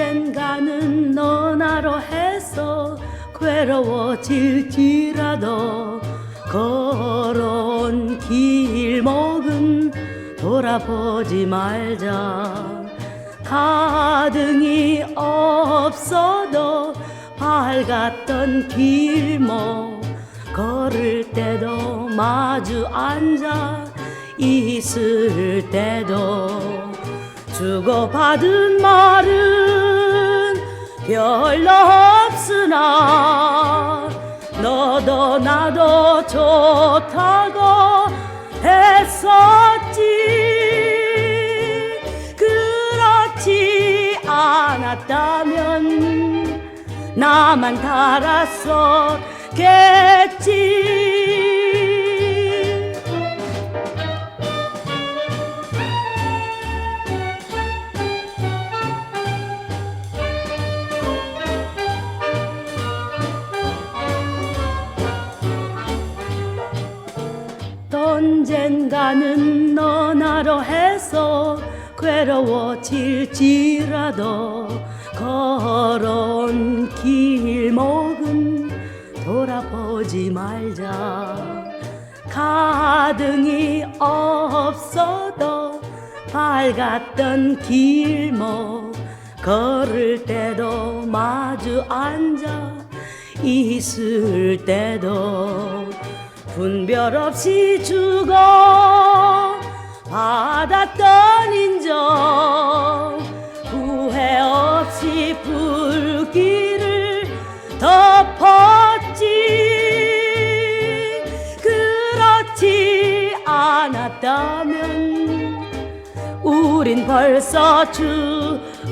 언젠가는 너나로 해서 괴로워질지라도 걸어온 길목은 돌아보지 말자. 가등이 없어도 밝았던 길목 걸을 때도 마주 앉아 있을 때도 주고받은 말을 별로 없으나 너도 나도 좋다고 했었지. 그렇지 않았다면 나만 달았었겠지 언젠가는 너나로 해서 괴로워질지라도 걸어온 길목은 돌아보지 말자. 가등이 없어도 밝았던 길목 걸을 때도 마주 앉아 있을 때도 분별 없이 주고 받았던 인정 후회 없이 불길을 덮었지. 그렇지 않았다면 우린 벌써 죽었다